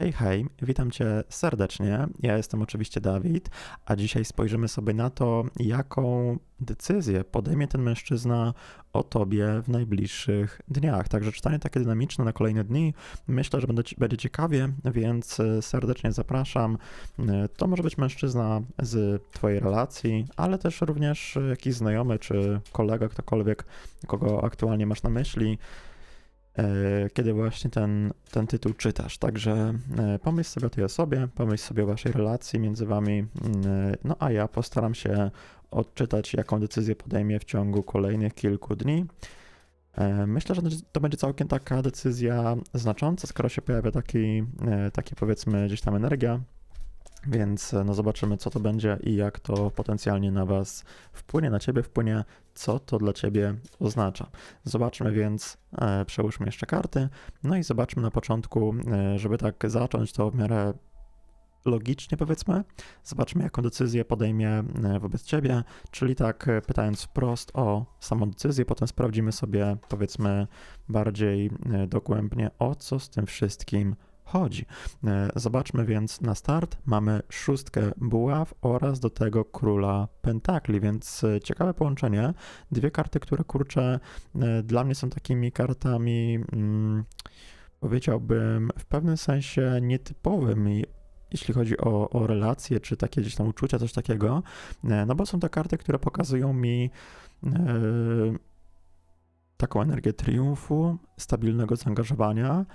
Hej, hej, witam Cię serdecznie. Ja jestem oczywiście Dawid, a dzisiaj spojrzymy sobie na to, jaką decyzję podejmie ten mężczyzna o Tobie w najbliższych dniach. Także czytanie takie dynamiczne na kolejne dni myślę, że będzie ciekawie, więc e, serdecznie zapraszam. E, to może być mężczyzna z Twojej relacji, ale też również jakiś znajomy czy kolega, ktokolwiek, kogo aktualnie masz na myśli. E, kiedy właśnie ten, ten tytuł czytasz. Także e, pomyśl sobie o tej osobie, pomyśl sobie o waszej relacji między wami, mm, e, no a ja postaram się odczytać, jaką decyzję podejmie w ciągu kolejnych kilku dni. Myślę, że to będzie całkiem taka decyzja znacząca, skoro się pojawia taki, taki powiedzmy gdzieś tam energia więc no zobaczymy, co to będzie i jak to potencjalnie na Was wpłynie, na Ciebie wpłynie, co to dla Ciebie oznacza. Zobaczmy więc, e, przełóżmy jeszcze karty, no i zobaczmy na początku, e, żeby tak zacząć to w miarę logicznie powiedzmy, zobaczmy jaką decyzję podejmie e, wobec Ciebie, czyli tak e, pytając wprost o samą decyzję, potem sprawdzimy sobie powiedzmy bardziej e, dogłębnie o co z tym wszystkim chodzi. E, zobaczmy więc na start. Mamy szóstkę buław oraz do tego króla pentakli, więc e, ciekawe połączenie. Dwie karty, które kurczę e, dla mnie są takimi kartami, hmm, powiedziałbym, w pewnym sensie nietypowymi jeśli chodzi o, o relacje, czy takie gdzieś tam uczucia, coś takiego, no bo są to karty, które pokazują mi taką energię triumfu, stabilnego zaangażowania,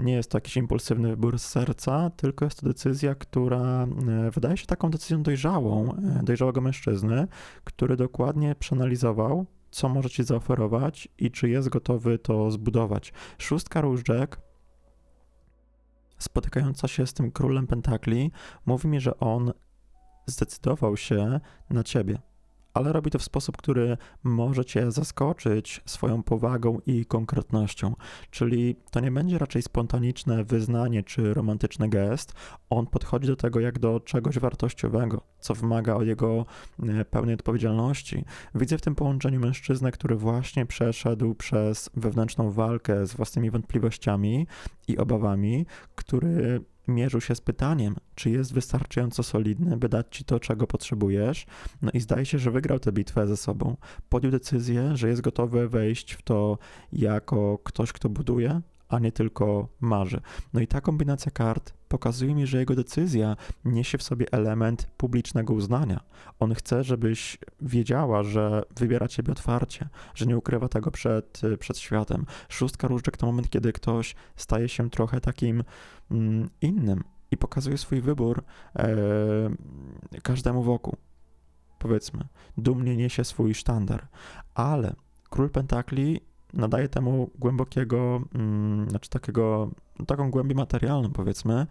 nie jest to jakiś impulsywny wybór z serca, tylko jest to decyzja, która e, wydaje się taką decyzją dojrzałą, e, dojrzałego mężczyzny, który dokładnie przeanalizował, co może ci zaoferować i czy jest gotowy to zbudować. Szóstka różdżek spotykająca się z tym królem pentakli mówi mi, że on zdecydował się na ciebie ale robi to w sposób, który może cię zaskoczyć swoją powagą i konkretnością. Czyli to nie będzie raczej spontaniczne wyznanie czy romantyczny gest. On podchodzi do tego jak do czegoś wartościowego, co wymaga od jego e, pełnej odpowiedzialności. Widzę w tym połączeniu mężczyznę, który właśnie przeszedł przez wewnętrzną walkę z własnymi wątpliwościami i obawami, który mierzył się z pytaniem, czy jest wystarczająco solidny, by dać ci to, czego potrzebujesz. No i zdaje się, że wygrał tę bitwę ze sobą. Podjął decyzję, że jest gotowy wejść w to jako ktoś, kto buduje, a nie tylko marzy. No i ta kombinacja kart pokazuje mi, że jego decyzja niesie w sobie element publicznego uznania. On chce, żebyś wiedziała, że wybiera ciebie otwarcie, że nie ukrywa tego przed, przed światem. Szóstka różdżek to moment, kiedy ktoś staje się trochę takim mm, innym i pokazuje swój wybór e, każdemu wokół. Powiedzmy, dumnie niesie swój sztandar, ale król pentakli nadaje temu głębokiego, mm, znaczy takiego, taką głębię materialną powiedzmy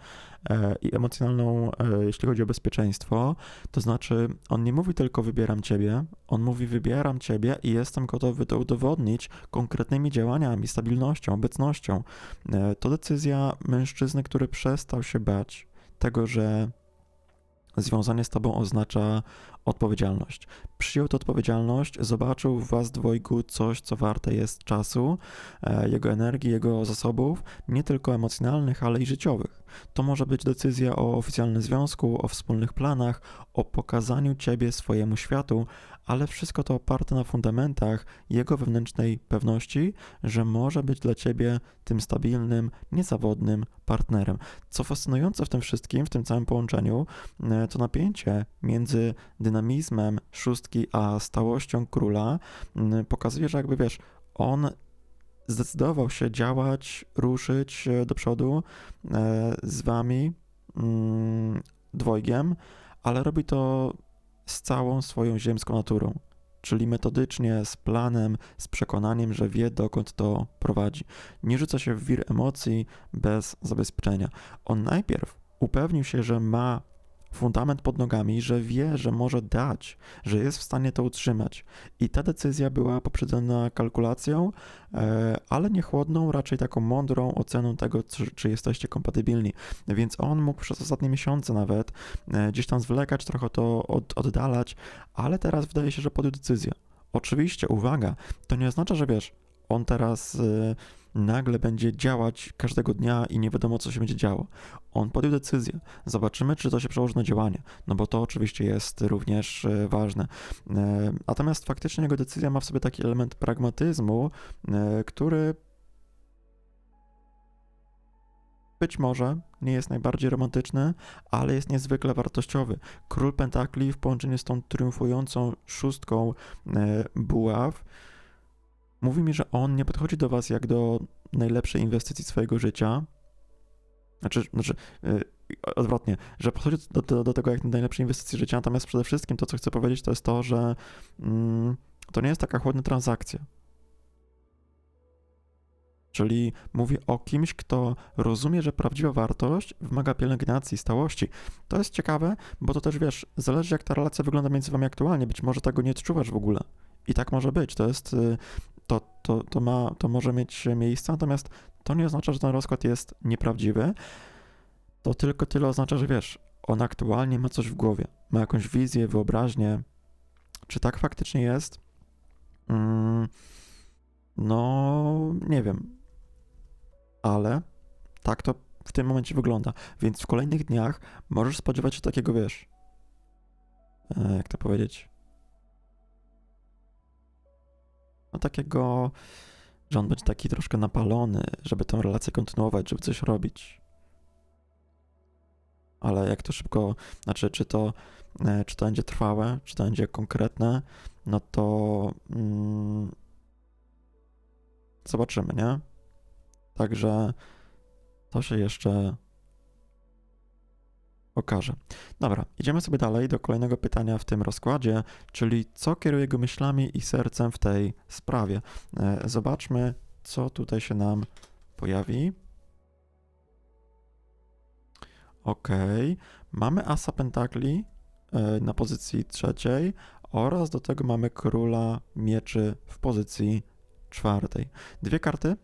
e, i emocjonalną, e, jeśli chodzi o bezpieczeństwo. To znaczy, on nie mówi tylko wybieram ciebie, on mówi wybieram ciebie i jestem gotowy to udowodnić konkretnymi działaniami, stabilnością, obecnością. E, to decyzja mężczyzny, który przestał się bać tego, że związanie z tobą oznacza odpowiedzialność. Przyjął tę odpowiedzialność, zobaczył w was dwojgu coś, co warte jest czasu, e, jego energii, jego zasobów, nie tylko emocjonalnych, ale i życiowych. To może być decyzja o oficjalnym związku, o wspólnych planach, o pokazaniu ciebie swojemu światu, ale wszystko to oparte na fundamentach jego wewnętrznej pewności, że może być dla ciebie tym stabilnym, niezawodnym partnerem. Co fascynujące w tym wszystkim, w tym całym połączeniu, e, to napięcie między dynamizmem szóstki a stałością króla pokazuje, że jakby wiesz, on zdecydował się działać, ruszyć e, do przodu e, z wami, dwojgiem, ale robi to z całą swoją ziemską naturą, czyli metodycznie, z planem, z przekonaniem, że wie dokąd to prowadzi. Nie rzuca się w wir emocji bez zabezpieczenia. On najpierw upewnił się, że ma fundament pod nogami, że wie, że może dać, że jest w stanie to utrzymać. I ta decyzja była poprzedzona kalkulacją, e, ale nie chłodną, raczej taką mądrą oceną tego, czy, czy jesteście kompatybilni. Więc on mógł przez ostatnie miesiące nawet e, gdzieś tam zwlekać, trochę to od, oddalać, ale teraz wydaje się, że podjął decyzję. Oczywiście, uwaga, to nie oznacza, że wiesz, on teraz. Nagle będzie działać każdego dnia i nie wiadomo, co się będzie działo. On podjął decyzję. Zobaczymy, czy to się przełoży na działanie, no bo to oczywiście jest również e, ważne. E, natomiast faktycznie jego decyzja ma w sobie taki element pragmatyzmu, e, który być może nie jest najbardziej romantyczny, ale jest niezwykle wartościowy. Król Pentakli w połączeniu z tą triumfującą szóstką buław mówi mi, że on nie podchodzi do was jak do najlepszej inwestycji swojego życia. Znaczy, znaczy yy, odwrotnie, że podchodzi do, do, do, tego jak do najlepszej inwestycji życia, natomiast przede wszystkim to, co chcę powiedzieć, to jest to, że yy, to nie jest taka chłodna transakcja. Czyli mówię o kimś, kto rozumie, że prawdziwa wartość wymaga pielęgnacji, stałości. To jest ciekawe, bo to też wiesz, zależy jak ta relacja wygląda między wami aktualnie. Być może tego nie odczuwasz w ogóle. I tak może być. To jest y, to, to, to, ma, to może mieć miejsce, natomiast to nie oznacza, że ten rozkład jest nieprawdziwy. To tylko tyle oznacza, że wiesz, on aktualnie ma coś w głowie, ma jakąś wizję, wyobraźnię. Czy tak faktycznie jest? Mm, no, nie wiem. Ale tak to w tym momencie wygląda. Więc w kolejnych dniach możesz spodziewać się takiego, wiesz, e, jak to powiedzieć, no takiego, że on będzie taki troszkę napalony, żeby tę relację kontynuować, żeby coś robić. Ale jak to szybko, znaczy, czy to, e, czy to będzie trwałe, czy to będzie konkretne, no to mm, zobaczymy, nie? Także to się jeszcze okaże. Dobra, idziemy sobie dalej do kolejnego pytania w tym rozkładzie, czyli co kieruje jego myślami i sercem w tej sprawie. E, zobaczmy, co tutaj się nam pojawi. Ok, mamy asa pentakli e, na pozycji trzeciej oraz do tego mamy króla mieczy w pozycji czwartej. Dwie karty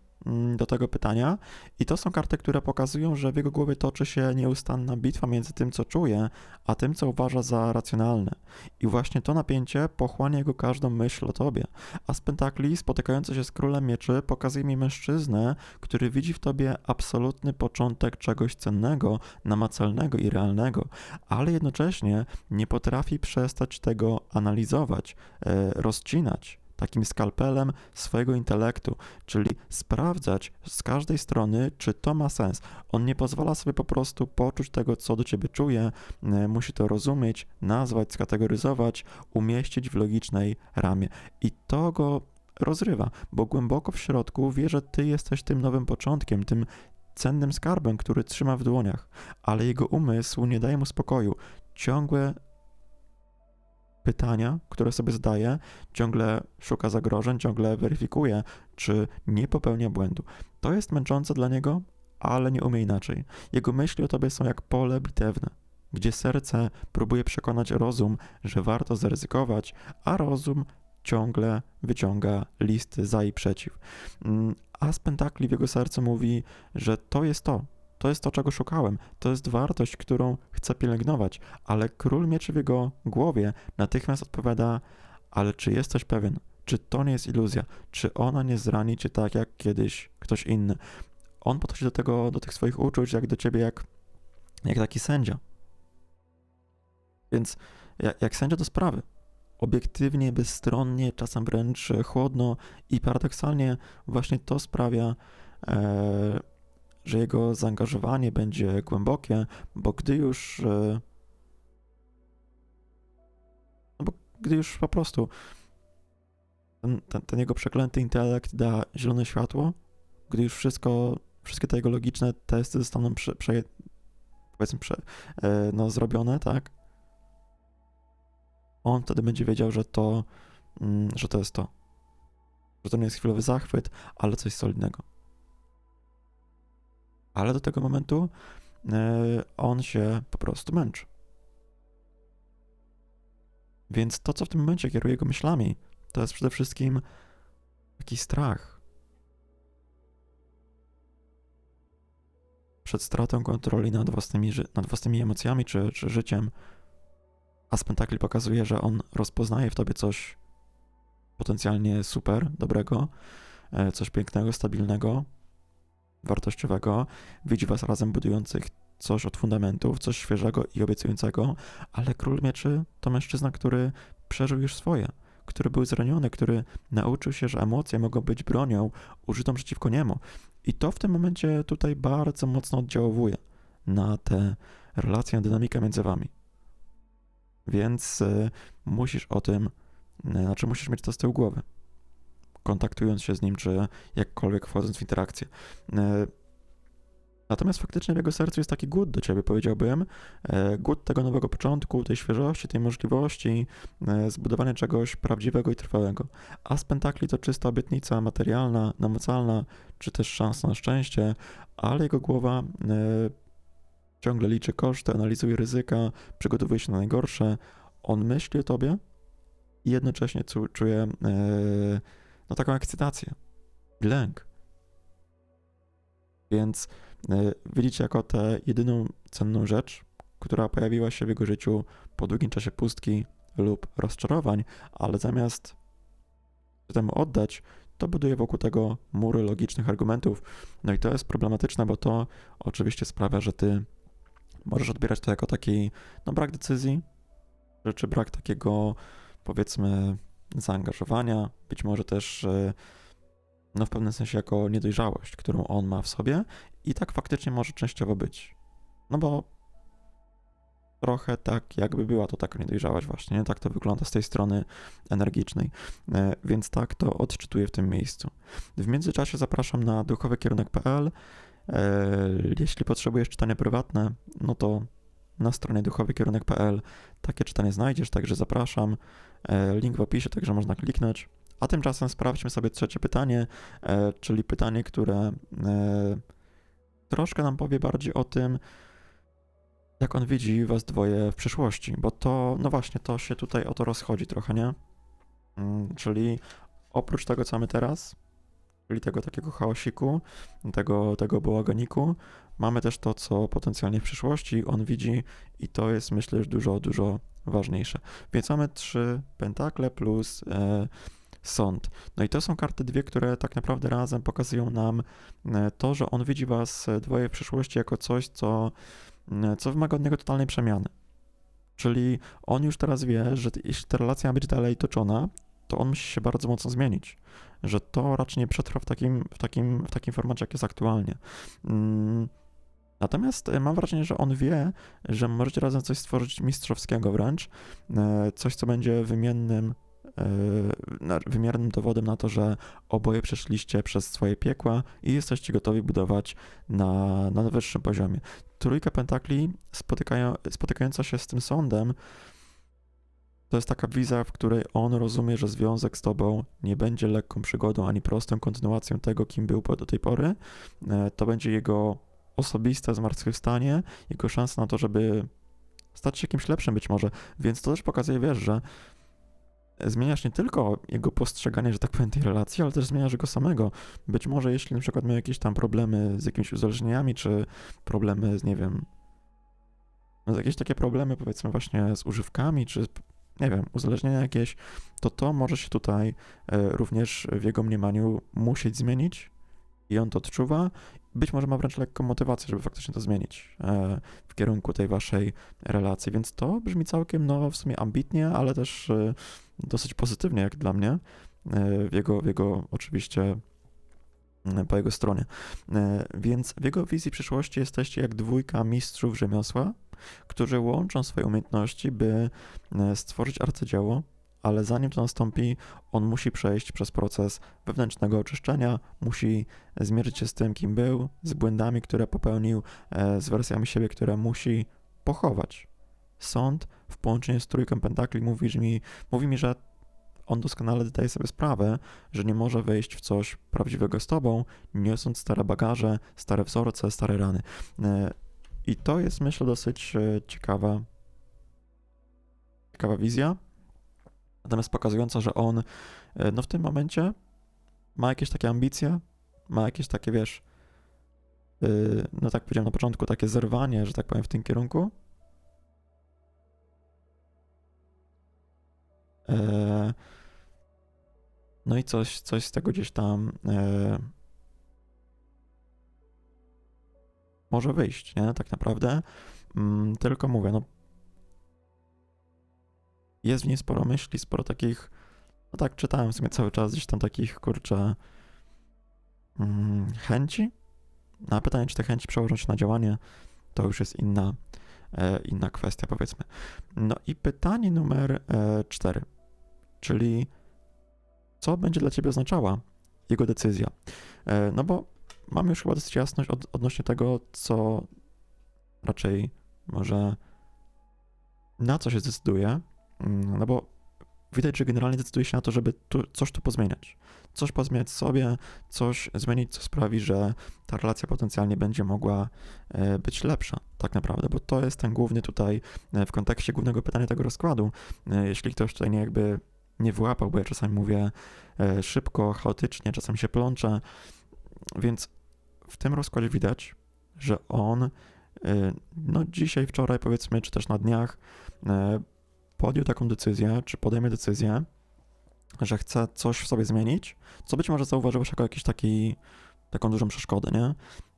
do tego pytania. I to są karty, które pokazują, że w jego głowie toczy się nieustanna bitwa między tym, co czuje, a tym, co uważa za racjonalne. I właśnie to napięcie pochłania jego każdą myśl o tobie. A z pentakli, spotykający się z królem mieczy, pokazuje mi mężczyznę, który widzi w tobie absolutny początek czegoś cennego, namacalnego i realnego, ale jednocześnie nie potrafi przestać tego analizować, e, rozcinać takim skalpelem swojego intelektu, czyli sprawdzać z każdej strony, czy to ma sens. On nie pozwala sobie po prostu poczuć tego, co do ciebie czuje, e, musi to rozumieć, nazwać, skategoryzować, umieścić w logicznej ramie. I to go rozrywa, bo głęboko w środku wie, że ty jesteś tym nowym początkiem, tym cennym skarbem, który trzyma w dłoniach, ale jego umysł nie daje mu spokoju. Ciągłe pytania, które sobie zadaje, ciągle szuka zagrożeń, ciągle weryfikuje, czy nie popełnia błędu. To jest męczące dla niego, ale nie umie inaczej. Jego myśli o tobie są jak pole bitewne, gdzie serce próbuje przekonać rozum, że warto zaryzykować, a rozum ciągle wyciąga listy za i przeciw. Mm, a z pentakli w jego sercu mówi, że to jest to, to jest to, czego szukałem. To jest wartość, którą chcę pielęgnować. Ale król mieczy w jego głowie natychmiast odpowiada: Ale czy jesteś pewien? Czy to nie jest iluzja? Czy ona nie zrani cię tak jak kiedyś ktoś inny? On podchodzi do tego, do tych swoich uczuć, jak do ciebie, jak, jak taki sędzia. Więc jak, jak sędzia do sprawy. Obiektywnie, bezstronnie, czasem wręcz chłodno i paradoksalnie właśnie to sprawia, e, że jego zaangażowanie będzie głębokie, bo gdy już. E, no bo gdy już po prostu ten, ten, ten, jego przeklęty intelekt da zielone światło, gdy już wszystko, wszystkie te jego logiczne testy zostaną prze, prze, powiedzmy prze, e, no, zrobione, tak? On wtedy będzie wiedział, że to, mm, że to jest to. Że to nie jest chwilowy zachwyt, ale coś solidnego ale do tego momentu e, on się po prostu męczy. Więc to, co w tym momencie kieruje jego myślami, to jest przede wszystkim taki strach przed stratą kontroli nad własnymi, nad własnymi emocjami czy, czy życiem. A Spentakli pokazuje, że on rozpoznaje w tobie coś potencjalnie super, dobrego, e, coś pięknego, stabilnego, wartościowego, widzi was razem budujących coś od fundamentów, coś świeżego i obiecującego, ale król mieczy to mężczyzna, który przeżył już swoje, który był zraniony, który nauczył się, że emocje mogą być bronią użytą przeciwko niemu. I to w tym momencie tutaj bardzo mocno oddziałuje na tę relację, na dynamikę między wami. Więc y, musisz o tym, y, znaczy musisz mieć to z tyłu głowy, kontaktując się z nim, czy jakkolwiek wchodząc w interakcję. Y, Natomiast faktycznie w jego sercu jest taki głód do ciebie, powiedziałbym. E, głód tego nowego początku, tej świeżości, tej możliwości e, zbudowania czegoś prawdziwego i trwałego. A z pentakli to czysta obietnica materialna, namacalna, czy też szansa na szczęście, ale jego głowa e, ciągle liczy koszty, analizuje ryzyka, przygotowuje się na najgorsze. On myśli o tobie i jednocześnie czuje no, taką ekscytację, lęk. Więc E, widzicie jako tę jedyną cenną rzecz, która pojawiła się w jego życiu po długim czasie pustki lub rozczarowań, ale zamiast temu oddać, to buduje wokół tego mury logicznych argumentów. No i to jest problematyczne, bo to oczywiście sprawia, że ty możesz odbierać to jako taki no, brak decyzji, czy brak takiego powiedzmy zaangażowania, być może też e, no w pewnym sensie jako niedojrzałość, którą on ma w sobie i tak faktycznie może częściowo być. No bo trochę tak, jakby była to taka niedojrzałość właśnie, nie? tak to wygląda z tej strony energicznej, e, więc tak to odczytuję w tym miejscu. W międzyczasie zapraszam na duchowykierunek.pl. E, jeśli potrzebujesz czytania prywatne, no to na stronie duchowykierunek.pl takie czytanie znajdziesz, także zapraszam. E, link w opisie, także można kliknąć. A tymczasem sprawdźmy sobie trzecie pytanie, czyli pytanie, które troszkę nam powie bardziej o tym, jak on widzi was dwoje w przyszłości, bo to, no właśnie, to się tutaj o to rozchodzi trochę, nie? Mm, czyli oprócz tego, co mamy teraz, czyli tego takiego chaosiku, tego, tego bałaganiku, mamy też to, co potencjalnie w przyszłości on widzi i to jest, myślę, już dużo, dużo ważniejsze. Więc mamy trzy pentakle plus e, sąd. No i to są karty dwie, które tak naprawdę razem pokazują nam e, to, że on widzi was e, dwoje w przyszłości jako coś, co, e, co wymaga od niego totalnej przemiany. Czyli on już teraz wie, że jeśli ta relacja ma być dalej toczona, to on musi się bardzo mocno zmienić. Że to raczej nie przetrwa w takim, w takim, w takim formacie, jak jest aktualnie. Mm. Natomiast mam wrażenie, że on wie, że możecie razem coś stworzyć mistrzowskiego wręcz, coś, co będzie wymiennym E, wymiernym dowodem na to, że oboje przeszliście przez swoje piekła i jesteście gotowi budować na, na wyższym poziomie. Trójka pentakli spotykają, spotykająca się z tym sądem to jest taka wizja, w której on rozumie, że związek z tobą nie będzie lekką przygodą ani prostą kontynuacją tego, kim był do tej pory. E, to będzie jego osobiste zmartwychwstanie, jego szansa na to, żeby stać się kimś lepszym być może. Więc to też pokazuje, wiesz, że zmieniasz nie tylko jego postrzeganie, że tak powiem, tej relacji, ale też zmieniasz jego samego. Być może jeśli na przykład miał jakieś tam problemy z jakimiś uzależnieniami, czy problemy z, nie wiem, no jakieś takie problemy powiedzmy właśnie z używkami, czy nie wiem, uzależnienia jakieś, to to może się tutaj e, również w jego mniemaniu musieć zmienić i on to odczuwa. Być może ma wręcz lekką motywację, żeby faktycznie to zmienić e, w kierunku tej waszej relacji, więc to brzmi całkiem, no w sumie ambitnie, ale też e, dosyć pozytywnie, jak dla mnie, e, w jego, w jego oczywiście po jego stronie. Więc w jego wizji przyszłości jesteście jak dwójka mistrzów rzemiosła, którzy łączą swoje umiejętności, by stworzyć arcydzieło, ale zanim to nastąpi, on musi przejść przez proces wewnętrznego oczyszczenia, musi zmierzyć się z tym, kim był, z błędami, które popełnił, z wersjami siebie, które musi pochować. Sąd w połączeniu z trójką pentakli mówi mi, mówi mi, że on doskonale zdaje sobie sprawę, że nie może wejść w coś prawdziwego z tobą, niosąc stare bagaże, stare wzorce, stare rany. E, I to jest, myślę, dosyć e, ciekawa, ciekawa wizja, natomiast pokazująca, że on e, no w tym momencie ma jakieś takie ambicje, ma jakieś takie, wiesz, no tak powiedziałem na początku, takie zerwanie, że tak powiem, w tym kierunku, E, no i coś, coś z tego gdzieś tam e, może wyjść, nie? Tak naprawdę. Mm, tylko mówię, no. Jest w niej sporo myśli, sporo takich. No tak, czytałem w sumie cały czas gdzieś tam takich, kurczę, mm, chęci. Na pytanie, czy te chęci przełożą się na działanie, to już jest inna, e, inna kwestia, powiedzmy. No i pytanie numer e, cztery, czyli co będzie dla ciebie oznaczała jego decyzja? E, no bo mamy już chyba dosyć jasność od, odnośnie tego, co raczej może na co się zdecyduje, no bo widać, że generalnie decyduje się na to, żeby tu, coś tu pozmieniać. Coś pozmieniać sobie, coś zmienić, co sprawi, że ta relacja potencjalnie będzie mogła e, być lepsza, tak naprawdę, bo to jest ten główny tutaj, e, w kontekście głównego pytania tego rozkładu. E, jeśli ktoś tutaj nie jakby nie wyłapał, bo ja czasami mówię szybko, chaotycznie, czasem się plączę, więc w tym rozkładzie widać, że on no dzisiaj, wczoraj powiedzmy, czy też na dniach podjął taką decyzję, czy podejmie decyzję, że chce coś w sobie zmienić, co być może zauważyłeś jako jakiś taki, taką dużą przeszkodę, nie?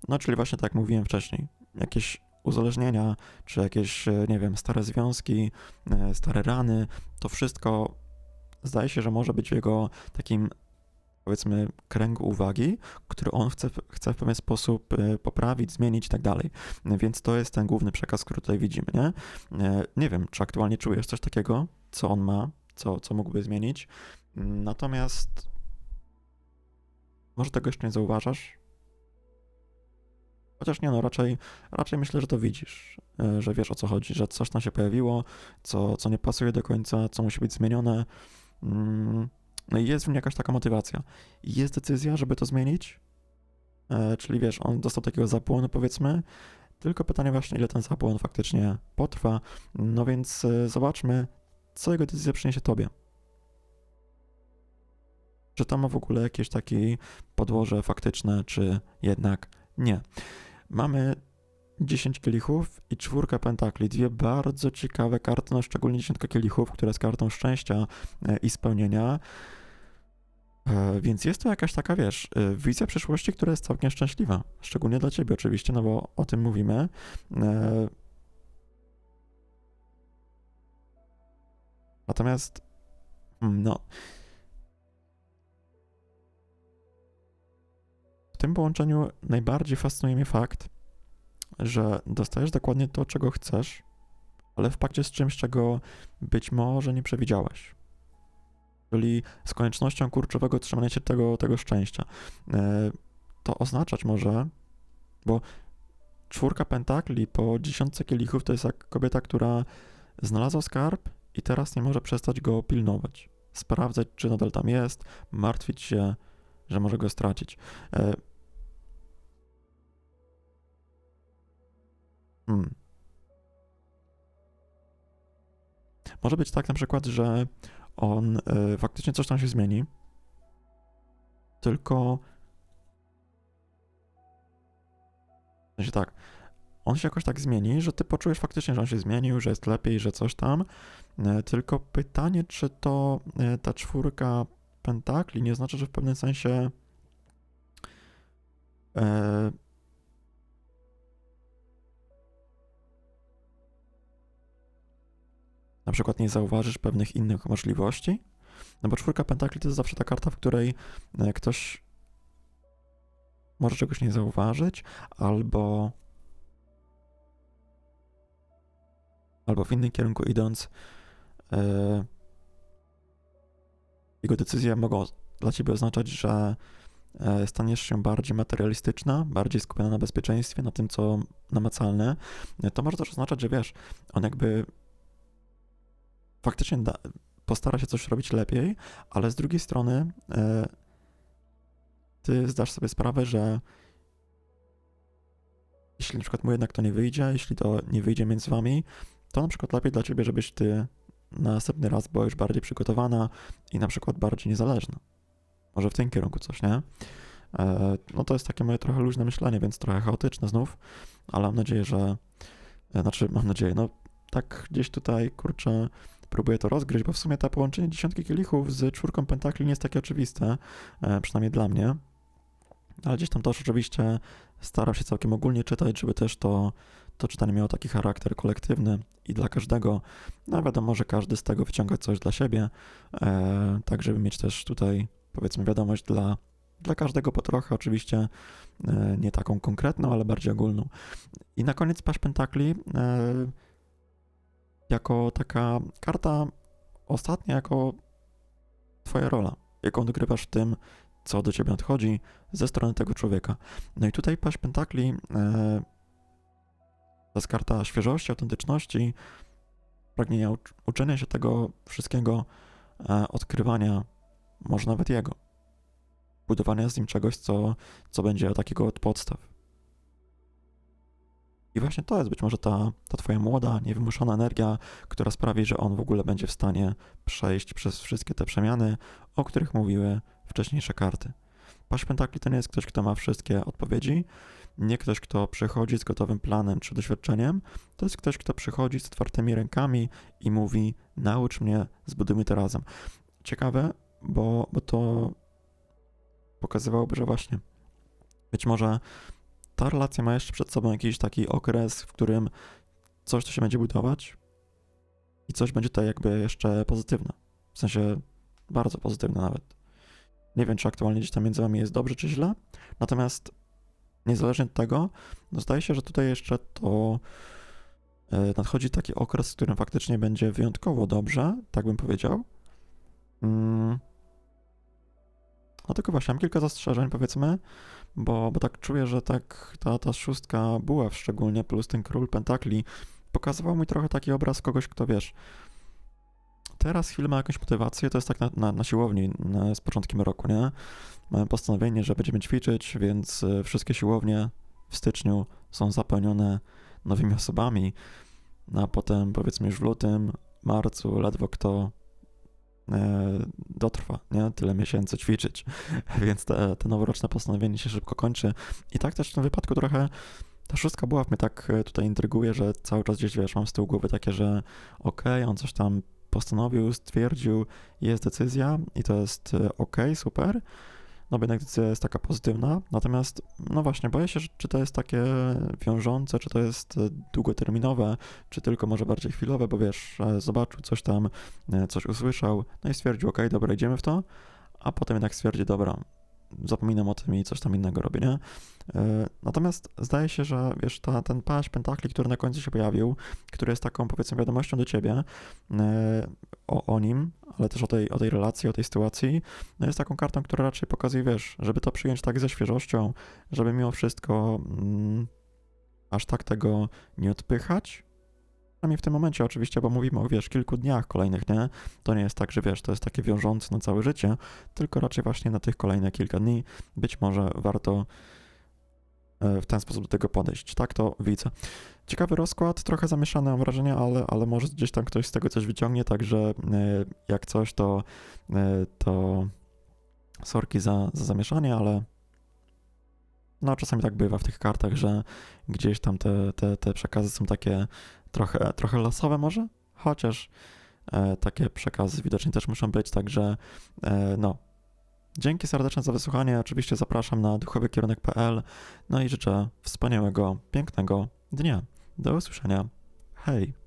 No, czyli właśnie tak jak mówiłem wcześniej, jakieś uzależnienia, czy jakieś, e, nie wiem, stare związki, e, stare rany, to wszystko zdaje się, że może być jego takim powiedzmy kręgu uwagi, który on chce, chce w pewien sposób e, poprawić, zmienić i tak dalej. Więc to jest ten główny przekaz, który tutaj widzimy, nie? Nie wiem, czy aktualnie czujesz coś takiego, co on ma, co, co mógłby zmienić. Natomiast może tego jeszcze nie zauważasz. Chociaż nie, no raczej, raczej myślę, że to widzisz, e, że wiesz o co chodzi, że coś tam się pojawiło, co, co nie pasuje do końca, co musi być zmienione. No jest w nim jakaś taka motywacja. Jest decyzja, żeby to zmienić, e, czyli wiesz, on dostał takiego zapłonu powiedzmy, tylko pytanie właśnie, ile ten zapłon faktycznie potrwa. No więc e, zobaczmy, co jego decyzja przyniesie tobie. Czy to ma w ogóle jakieś takie podłoże faktyczne, czy jednak nie. Mamy 10 kielichów i czwórka pentakli. Dwie bardzo ciekawe karty, no szczególnie dziesiątka kielichów, która jest kartą szczęścia e, i spełnienia. E, więc jest to jakaś taka, wiesz, e, wizja przyszłości, która jest całkiem szczęśliwa. Szczególnie dla ciebie oczywiście, no bo o tym mówimy. Natomiast, mm, no, w tym połączeniu najbardziej fascynuje mnie fakt, że dostajesz dokładnie to, czego chcesz, ale w pakcie z czymś, czego być może nie przewidziałeś. Czyli z koniecznością kurczowego trzymania się tego, tego szczęścia. E, to oznaczać może, bo czwórka pentakli po dziesiątce kielichów to jest jak kobieta, która znalazła skarb i teraz nie może przestać go pilnować. Sprawdzać, czy nadal tam jest, martwić się, że może go stracić. E, hmm. Może być tak na przykład, że on y, faktycznie coś tam się zmieni, tylko. W sensie tak, on się jakoś tak zmieni, że ty poczujesz faktycznie, że on się zmienił, że jest lepiej, że coś tam. Y, tylko pytanie, czy to y, ta czwórka pentakli nie znaczy, że w pewnym sensie. Na przykład nie zauważysz pewnych innych możliwości. No bo czwórka pentakli to jest zawsze ta karta, w której e, ktoś może czegoś nie zauważyć, albo albo w innym kierunku idąc, e, jego decyzje mogą dla ciebie oznaczać, że e, staniesz się bardziej materialistyczna, bardziej skupiona na bezpieczeństwie, na tym, co namacalne. To może też oznaczać, że wiesz, on jakby faktycznie da, postara się coś robić lepiej, ale z drugiej strony e, ty zdasz sobie sprawę, że jeśli na przykład mu jednak to nie wyjdzie, jeśli to nie wyjdzie między wami, to na przykład lepiej dla ciebie, żebyś ty na następny raz była już bardziej przygotowana i na przykład bardziej niezależna. Może w tym kierunku coś, nie? E, no to jest takie moje trochę luźne myślenie, więc trochę chaotyczne znów, ale mam nadzieję, że e, znaczy mam nadzieję, no tak gdzieś tutaj, kurczę, próbuję to rozgryźć, bo w sumie to połączenie dziesiątki kielichów z czwórką pentakli nie jest takie oczywiste, e, przynajmniej dla mnie. Ale gdzieś tam też oczywiście staram się całkiem ogólnie czytać, żeby też to, to czytanie miało taki charakter kolektywny i dla każdego. No wiadomo, że każdy z tego wyciąga coś dla siebie, e, tak żeby mieć też tutaj powiedzmy wiadomość dla, dla każdego po trochę, oczywiście e, nie taką konkretną, ale bardziej ogólną. I na koniec Paść Pentakli jako taka karta ostatnia, jako twoja rola, jaką odgrywasz w tym, co do ciebie nadchodzi ze strony tego człowieka. No i tutaj Paść Pentakli e, to jest karta świeżości, autentyczności, pragnienia ucz uczenia się tego wszystkiego, e, odkrywania, może nawet jego, budowania z nim czegoś, co, co będzie takiego od podstaw. I właśnie to jest być może ta, ta twoja młoda, niewymuszona energia, która sprawi, że on w ogóle będzie w stanie przejść przez wszystkie te przemiany, o których mówiły wcześniejsze karty. Paść Pentakli to nie jest ktoś, kto ma wszystkie odpowiedzi, nie ktoś, kto przychodzi z gotowym planem czy doświadczeniem, to jest ktoś, kto przychodzi z otwartymi rękami i mówi: Naucz mnie, zbudujmy to razem. Ciekawe, bo, bo to pokazywałoby, że właśnie być może ta relacja ma jeszcze przed sobą jakiś taki okres, w którym coś tu się będzie budować i coś będzie tutaj jakby jeszcze pozytywne. W sensie bardzo pozytywne nawet. Nie wiem, czy aktualnie gdzieś tam między wami jest dobrze, czy źle, natomiast niezależnie od tego, no zdaje się, że tutaj jeszcze to e, nadchodzi taki okres, w którym faktycznie będzie wyjątkowo dobrze, tak bym powiedział. Mm. No tylko właśnie, mam kilka zastrzeżeń, powiedzmy, bo, bo tak czuję, że tak ta, ta szóstka była szczególnie, plus ten król pentakli, pokazywał mi trochę taki obraz kogoś, kto wiesz, teraz chwilę ma jakąś motywację, to jest tak na, na, na siłowni na, z początkiem roku, nie? Mamy postanowienie, że będziemy ćwiczyć, więc e, wszystkie siłownie w styczniu są zapełnione nowymi osobami, no a potem powiedzmy już w lutym, marcu ledwo kto dotrwa, nie? Tyle miesięcy ćwiczyć, więc te, te noworoczne postanowienie się szybko kończy. I tak też w tym wypadku trochę ta szóstka była mnie tak e, tutaj intryguje, że cały czas gdzieś, wiesz, mam z tyłu głowy takie, że okej, okay, on coś tam postanowił, stwierdził, jest decyzja i to jest e, ok, super, no bo jednak decyzja jest taka pozytywna, natomiast no właśnie, boję się, czy to jest takie wiążące, czy to jest e, długoterminowe, czy tylko może bardziej chwilowe, bo wiesz, e, zobaczył coś tam, coś usłyszał, no i stwierdził, ok, dobra, idziemy w to, a potem jednak stwierdzi, dobra, zapominam o tym i coś tam innego robię, nie? E, natomiast zdaje się, że wiesz, ta, ten paść pentakli, który na końcu się pojawił, który jest taką powiedzmy wiadomością do ciebie e, o, o nim, ale też o tej, o tej relacji, o tej sytuacji, no jest taką kartą, która raczej pokazuje, wiesz, żeby to przyjąć tak ze świeżością, żeby mimo wszystko mm, aż tak tego nie odpychać, przynajmniej w tym momencie oczywiście, bo mówimy o, wiesz, kilku dniach kolejnych, nie? To nie jest tak, że wiesz, to jest takie wiążące na całe życie, tylko raczej właśnie na tych kolejne kilka dni. Być może warto w ten sposób do tego podejść. Tak to widzę. Ciekawy rozkład, trochę zamieszane mam wrażenie, ale, ale może gdzieś tam ktoś z tego coś wyciągnie, także e, jak coś, to, e, to sorki za, za zamieszanie, ale no czasami tak bywa w tych kartach, że gdzieś tam te, te, te przekazy są takie trochę, trochę losowe może, chociaż e, takie przekazy widocznie też muszą być, także e, no. Dzięki serdeczne za wysłuchanie. Oczywiście zapraszam na duchowykierunek.pl. No i życzę wspaniałego, pięknego dnia. Do usłyszenia. Hej!